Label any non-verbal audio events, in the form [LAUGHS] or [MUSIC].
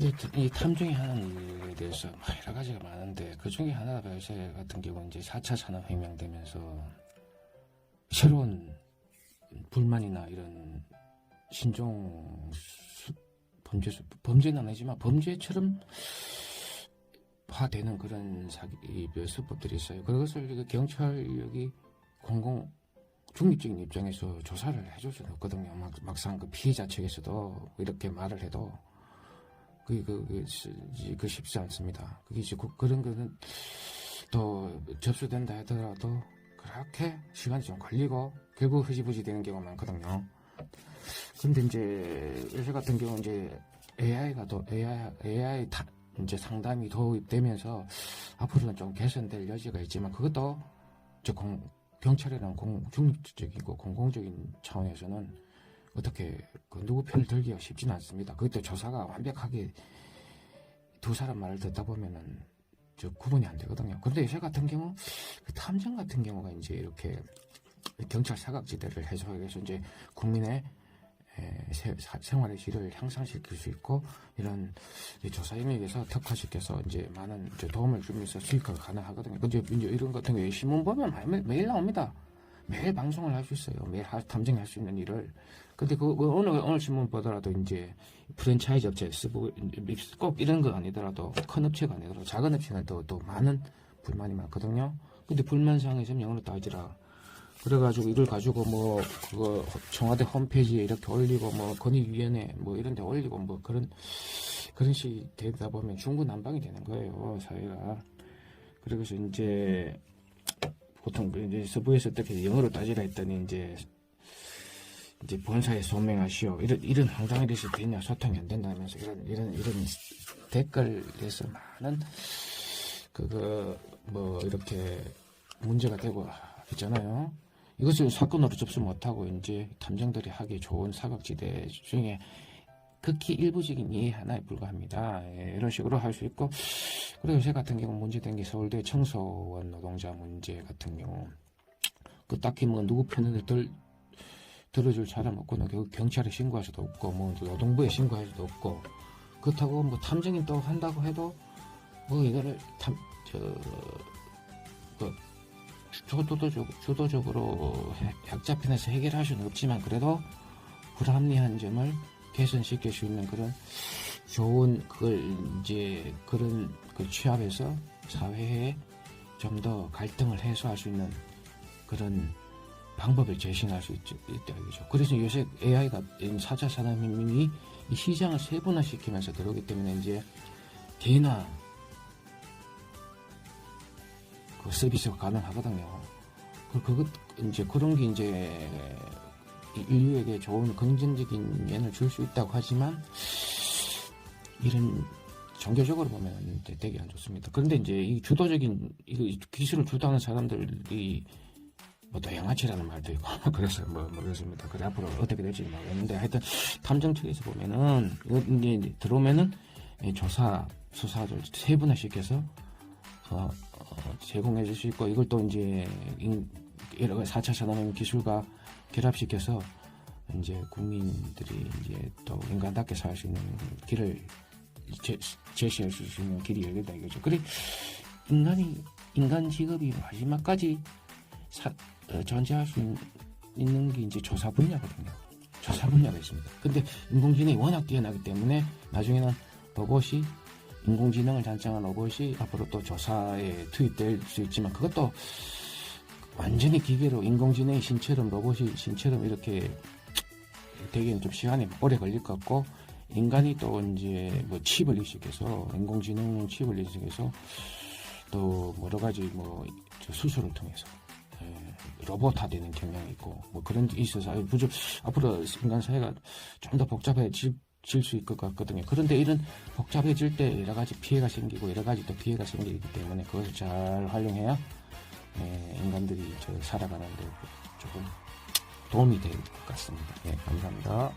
이, 이 탐정이 하는 일에 대해서 막 여러 가지가 많은데 그 중에 하나가 요새 같은 경우는 이제 4차 산업 혁명 되면서 새로운 불만이나 이런 신종 수- 범죄 수- 범죄는 아니지만 범죄처럼 화되는 그런 사기 이 수법들이 있어요. 그것을 그 경찰력이 공공 중립적인 입장에서 조사를 해줄 수는 없거든요. 막, 막상 그 피해자 측에서도 이렇게 말을 해도 그게 그, 그, 시- 이제 그 쉽지 않습니다. 그게 이제 그, 그런 거는 또 접수된다 하더라도 그렇게 시간이 좀 걸리고 결국 흐지부지 되는 경우가 많거든요. 근데 이제 요새 같은 경우 이제 AI가 또 AI, AI 다, 이제 상담이 도입되면서 앞으로는 좀 개선될 여지가 있지만 그것도 저 공, 경찰이랑 공, 중립적이고 공공적인 차원에서는 어떻게 그 누구 편을 들기가 쉽지는 않습니다. 그것도 조사가 완벽하게 두 사람 말을 듣다 보면은 저 구분이 안 되거든요. 근데 요새 같은 경우 그 탐정 같은 경우가 이제 이렇게 경찰 사각지대를 해소하기 위해서 이제 국민의 에, 세- 사- 생활의 질을 향상시킬 수 있고 이런 이 조사 영역에서 특화시켜서 이제 많은 이제 도움을 주면서 수익화가 가능하거든요. 근데 이제 이런 같은 경우에 신문 보면 매일, 매일 나옵니다. 매일 방송을 할 수 있어요. 매일 하- 탐정할 수 있는 일을. 근데 그, 그 어느 어느 신문 보더라도 이제 프랜차이즈 업체 쓰고 꼭 이런 거 아니더라도 큰 업체가 아니더라도 작은 업체는 또, 또 많은 불만이 많거든요. 근데 불만사항이 좀 영어로 따지라. 그래가지고 이걸 가지고 뭐 그거 청와대 홈페이지에 이렇게 올리고 뭐 건의위원회 뭐 이런 데 올리고 뭐 그런 그런 식이 되다 보면 중구난방이 되는 거예요 사회가 그래서 이제 보통 이제 서부에서 어떻게 영어로 따지라 했더니 이제 이제 본사에 소명하시오 이런 이런 황당한 일이 되냐 소통이 안 된다면서 이런 이런 이런 댓글에서 많은 그거 뭐 이렇게 문제가 되고 있잖아요. 이것을 사건으로 접수 못하고 이제 탐정들이 하기 좋은 사각지대 중에 극히 일부적인 예의 하나에 불과합니다. 예, 이런 식으로 할 수 있고 그리고 요새 같은 경우 문제된 게 서울대 청소원 노동자 문제 같은 경우 그 딱히 뭐 누구 편을 들 들어줄 사람 없고 뭐 결국 경찰에 신고할 수도 없고 뭐 노동부에 신고할 수도 없고 그렇다고 뭐 탐정이 또 한다고 해도 뭐 이거를 탐 저그 주도적, 주도적으로 해- 약자편에서 해결할 수는 없지만 그래도 불합리한 점을 개선시킬 수 있는 그런 좋은 그걸 이제 그런 그 취합에서 사회에 좀 더 갈등을 해소할 수 있는 그런 방법을 제시할 수 있, 있다 이거죠. 그래서 요새 AI가 4차 산업혁명이 이 시장을 세분화시키면서 들어오기 때문에 이제 개인화 그 서비스가 가능하거든요. 그, 그것, 이제 그런 게 이제 이 인류에게 좋은 긍정적인 면을 줄 수 있다고 하지만 이런 종교적으로 보면 되게 안 좋습니다. 그런데 이제 이 주도적인 이 기술을 주도하는 사람들이 뭐또 양아치라는 말도 있고 [LAUGHS] 그래서 뭐 모르겠습니다. 그래 앞으로 어떻게 될지 모르겠는데 하여튼 탐정 측에서 보면은 이제 들어오면은 이 조사 수사를 세분화 시켜서 어, 어, 제공해 줄 수 있고 이걸 또 이제 인, 여러 가지 4차 산업혁명 기술과 결합시켜서 이제 국민들이 이제 또 인간답게 살 수 있는 길을 제, 제시할 수 있는 길이 열린다 이거죠. 그래 인간이 인간 직업이 마지막까지 사, 어, 존재할 수 있는, 게 이제 조사 분야거든요. 조사 분야가 있습니다. 근데 인공지능이 워낙 뛰어나기 때문에 나중에는 로봇이 인공지능을 장착한 로봇이 앞으로 또 조사에 투입될 수 있지만 그것도 완전히 기계로 인공지능이 신처럼 로봇이 신처럼 이렇게 되기는 좀 시간이 오래 걸릴 것 같고 인간이 또 이제 뭐 칩을 이식해서 인공지능 칩을 이식해서 또 여러 가지 뭐저 수술을 통해서 예, 로봇화되는 경향이 있고 뭐 그런 게 있어서 부족 앞으로 인간 사회가 좀 더 복잡해질 수 있을 것 같거든요. 그런데 이런 복잡해질 때 여러 가지 피해가 생기고 여러 가지 또 피해가 생기기 때문에 그것을 잘 활용해야 예, 인간들이 저 살아가는데 조금 도움이 될 것 같습니다. 예, 감사합니다.